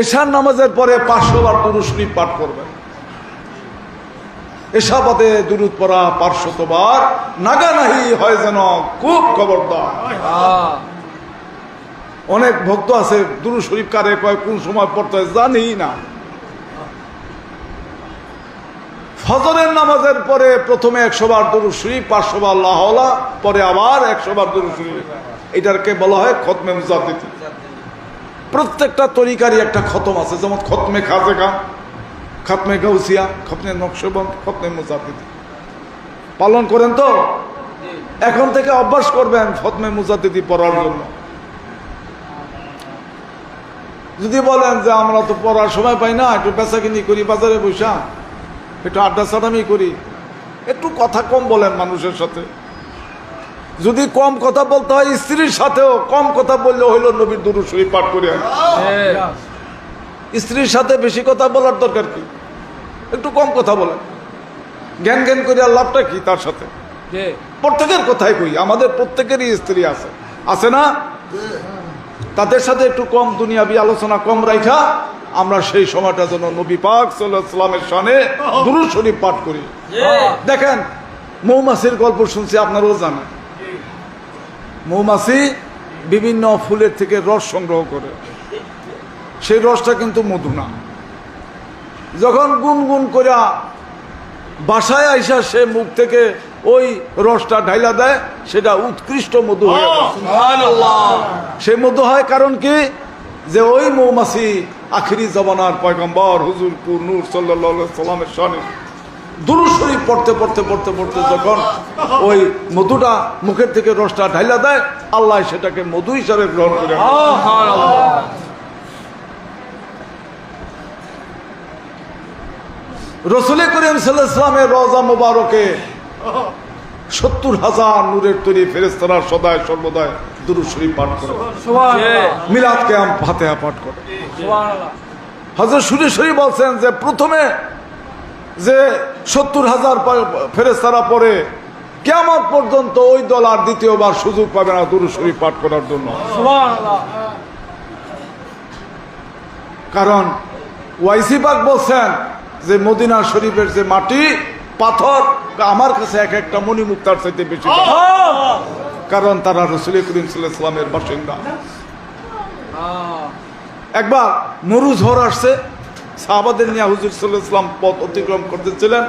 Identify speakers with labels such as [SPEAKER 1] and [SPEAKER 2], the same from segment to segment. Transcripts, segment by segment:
[SPEAKER 1] এশার নামাজের পরে পাঁচশো বার দুরুদ শরীফ পাঠ করবেন। এশাবাদে দুরুদ পড়া নাগা নাহি হয় যেন খুব খবরদার। অনেক ভক্ত আছে দুরু শরীফ কারে কয়, কোন সময় পড়তে জানি না। ফজরের নামাজের পরে প্রথমে একশো বার দুরু শরীফ পাঁচশো বার লাহলা পরে আবার একশো বার দুরু শরীফ। এটাকে বলা হয় খতমে মুজাদ্দিদি। প্রত্যেকটা তরিকারই একটা খতম আছে। যেমন খতমে খাজে খান, খতমে গৌসিয়া খতমে নকশবন্দ, খতমে মুজাদ্দিদি। পালন করেন তো? এখন থেকে অভ্যাস করবেন খতমে মুজাদ্দিদি পড়ার জন্য। যদি বলেন যে আমরা তো পড়ার সময় পাই না, একটু বেচা কিনি করি, বাজারে বৈশা একটু আড্ডা সাডামি করি, একটু কথা কম বলেন মানুষের সাথে। যদি কম কথা বলতে হয় স্ত্রীর সাথেও কম কথা বললে হইল নবীর দুরু শরীফ পাঠ করে। স্ত্রীর সাথে বেশি কথা বলার দরকার কি? একটু কম কথা বলেন। জ্ঞান জ্ঞান করে আর লাভটা কি তার সাথে? প্রত্যেকের কথাই কই আমাদের প্রত্যেকেরই স্ত্রী আছে। আছে না? তাদের সাথে একটু কম দুনিয়াবি আলোচনা কম রাখা আমরা সেই সময়টা যেন নবী পাক সাল্লামের সানে দুরু শরীফ পাঠ করি। দেখেন মৌমাছির গল্প শুনছি আপনারাও জানেন। মৌমাছি বিভিন্ন ফুলের থেকে রস সংগ্রহ করে। সেই রসটা কিন্তু মধু না। যখন গুনগুন করে বাসায় আইসা সে মুখ থেকে ওই রসটা ঢাইলা দেয় সেটা উৎকৃষ্ট মধু হয়ে। সে মধু হয় কারণ কি? যে ওই মৌমাছি আখিরি জমানার পয়গম্বর হুজুর নূর সাল্লাহ সাল্লামের সনে পড়তে পড়তে পড়তে পড়তে যখন ওই মধুটা মুখের থেকে রসটা ঢাইলা দেয় আল্লাহ সেটাকে মধু হিসাবে গ্রহণ করে রসুল করিম সাল্লামের রজা মোবারকে সত্তর হাজার নূরের তৈরি ফেরেস্তারা সদায় সর্বদায় দুরু শরীফ পাঠ করে। মিলাদ কেয়াম ফাতেহা পাঠ করে। হজরত সুরেশ্বরী বলছেন যে প্রথমে যে সত্তর হাজার ফেরেস্তারা পরে কেমন পর্যন্ত ওই দল আর দ্বিতীয়বার সুযোগ পাবে না দুরু শরীফ পাঠ করার জন্য। কারণ ওয়াইসি পাক বলছেন যে মদিনা শরীফের যে মাটি পাথর আমার কাছে এক একটা মণিমুক্তার চাইতে বেশি কারণ তারা রসুল করিম সাল্লামের বাসিন্দা। একবার মরু ঝড় আসছে সাহাবাদের নিয়ে হুজুর সাল্লাহ ইসলাম পথ অতিক্রম করতেছিলেন।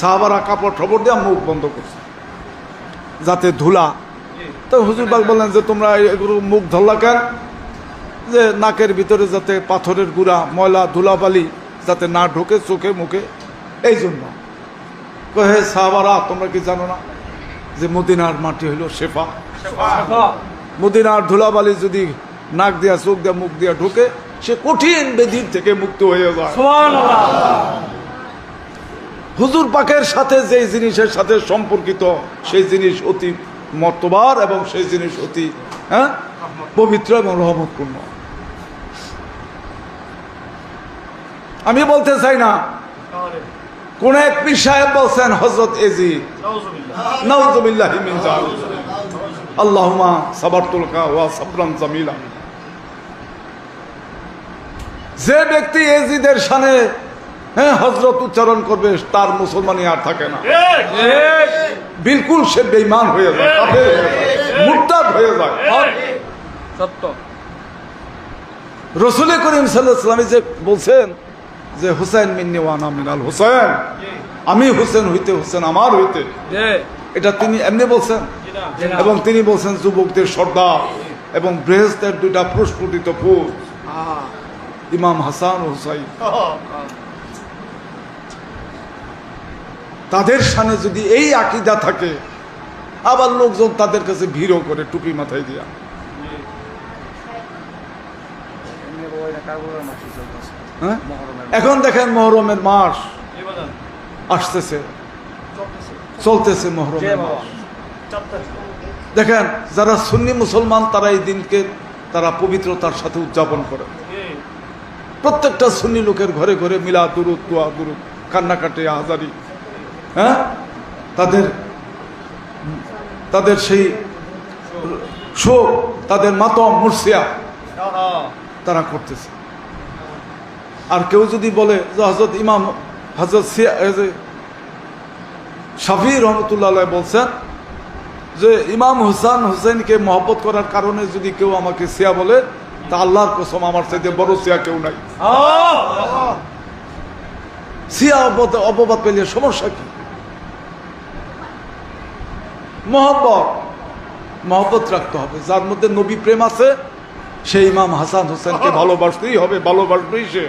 [SPEAKER 1] সাহাবারা কাপড় ঠবর দিয়ে মুখ বন্ধ করছে যাতে ধুলা। তো হুজুর বাগ বললেন যে তোমরা এগুলো মুখ ধরলা কেন? যে নাকের ভিতরে যাতে পাথরের গুঁড়া ময়লা ধুলাবালি যাতে না ঢোকে চোখে মুখে। এই জন্য হে সাহাবারা তোমরা কি জানো না যে মদিনার মাটি হইল শেফা। মদিনার ধুলাবালি যদি নাক দিয়া চোখ দিয়া মুখ দিয়া ঢুকে সে কঠিন বেদির থেকে মুক্ত হয়ে যায়। হুজুর পাকের সাথে যেই জিনিসের সাথে সম্পর্কিত সেই জিনিস অতি মর্তবার এবং সেই জিনিস অতি হ্যাঁ পবিত্র এবং রহমতপূর্ণ। আমি বলতে চাই না কোন এক পীর সাহেব বলছেন হজরত এজি জালিক আল্লাহুমা সাবারতুলকা ওয়া সাবরান জামিলা। যে ব্যক্তি এজিদের সানে হ্যাঁ হজরত উচ্চারণ করবে তার মুসলমানই আর থাকে না। বিলকুল সে বেইমান হয়ে যায় হয়ে মুরতাদ হয়ে যায়।
[SPEAKER 2] সত্য।
[SPEAKER 1] রসুল করিম সাল্লাহামী যে বলছেন যে হুসেন মিন্নি ওয়ানা মিনাল হুসেন আমি হুসেন হইতে হুসেন আমার হইতে। এটা তিনি এমনি বলছেন। এবং তিনি বলছেন যুবকদের সর্দার এবং বৃহস্পের দুইটা প্রস্ফুটিত ফুল। ইমাম হাসান ও হুসাইন। তাদের সামনে যদি এই আকিদা থাকে আবার লোকজন তাদের কাছে ভিড়ও করে টুপি মাথায় দিয়া। হ্যাঁ? এখন দেখেন মহরমের মাস। আসতেছে। চলতেছে মহরমের মাস। দেখেন যারা সুন্নি মুসলমান তারা এই দিনকে তারা পবিত্রতার সাথে উদযাপন করে। প্রত্যেকটা সুন্নি লোকের ঘরে ঘরে মিলা দুরুদ, দোয়া দুরুদ, কান্নাকাটি হাজারি হ্যাঁ? তাদের তাদের সেই শোক, তাদের মাতম মুর্শিয়া তারা করতেছে। আর কেউ যদি বলে যে হজরত ইমাম হজরত শাফি রহমতুল্লাহ বলছেন যে ইমাম হুসান হুসেনকে মহব্বত করার কারণে যদি কেউ আমাকে সিয়া বলে তা আল্লাহর কসম আমার চাইতে বড় সিয়া কেউ নাই। সিয়া অপবাদ পেলে সমস্যা কি? মহব্বত। মহব্বত রাখতে হবে। যার মধ্যে নবী প্রেম আছে সেই ইমাম হাসান হোসেনকে ভালোবাসতেই হবে ভালোবাসবেই সে।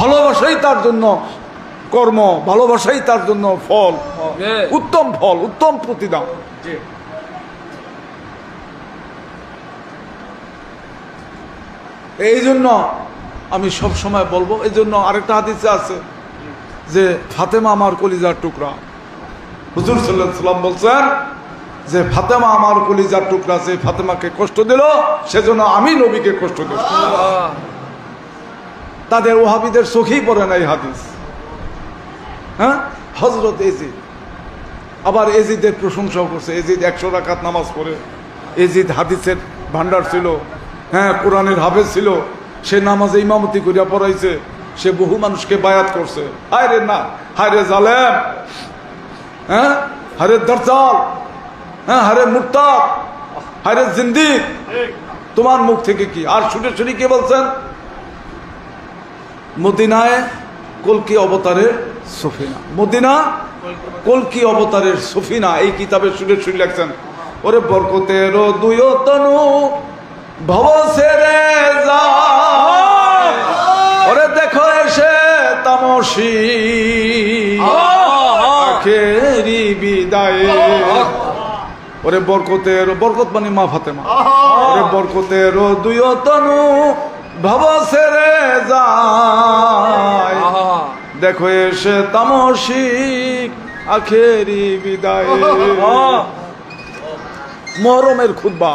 [SPEAKER 1] ভালোবাসাই তার জন্য কর্ম ভালোবাসাই তার জন্য ফল। উত্তম ফল উত্তম প্রতিদান। এই জন্য আমি সব সময় বলব এই জন্য আরেকটা হাদিসে আছে যে ফাতেমা আমার কলিজার টুকরা। হুজুর সাল্লাহ সাল্লাম বলছেন যে ফাতেমা আমার কলিজার টুকরা যে ফাতেমাকে কষ্ট দিল সেজন্য আমি নবীকে কষ্ট দিল তাদের ওহাবিদের চোখেই পড়ে না এই হাদিস। হ্যাঁ? হজরত এজিদ আবার এজিদের প্রশংসাও করছে। এজিদ একশো রাকাত নামাজ পড়ে। এজিদ হাদিসের ভান্ডার ছিল। হ্যাঁ কোরআনের হাফেজ ছিল, সে নামাজে ইমামতি করিয়া পড়াইছে, সে বহু মানুষকে বায়াত করছে। হায় রে না হায় রে জালেম হ্যাঁ হারে দরজাল হ্যাঁ হারে মুক্তাব হারে জিন্দিক। তোমার মুখ থেকে কি? আর শুনে শুনি কে বলছেন? মদিনায় কলকি অবতারের সফিনা। মদিনা কলকি অবতারের সফিনা, এই কিতাবে শুনে শুনে লেখছেন, ওরে বরকতের দুই তনু ভব সেরে যায়। ওরে দেখো এসে তামসি। আখেরি বিদায়। ওরে বরকতের বরকত মানে মা ফাতেমা। ওরে বরকতের দুই তনু ভব সেরে যায়। দেখো এসে তামসিক আখেরি বিদায়। মহরমের খুদ্া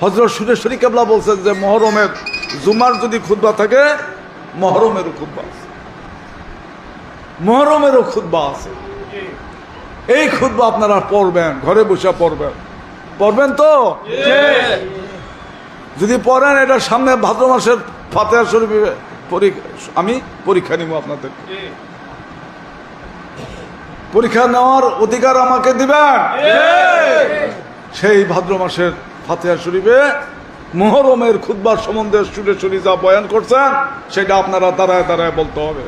[SPEAKER 1] হজরত সুরেশ্বরী কেবলা বলছেন যে, মহরমের জুমার যদি খুদ্া থাকে, মহরমেরও খুদ্া আছে। মহরমেরও খুদ্া আছে। এই খুদ্া আপনারা পড়বেন, ঘরে বসে পড়বেন। পড়বেন তো? যদি পড়েন, এটা সামনে ভাদ্র মাসের ফাতেহা পরীক্ষা, আমি পরীক্ষা নিব আপনাদের। পরীক্ষা নেওয়ার অধিকার আমাকে দিবেন? সেই ভাদ্র মাসের ফাতেহা শরীফে মোহরমের খুদ্বার সম্বন্ধে সুরে সুরি যা বয়ান করছেন, সেটা আপনারা দাঁড়ায় দাঁড়ায় বলতে হবে।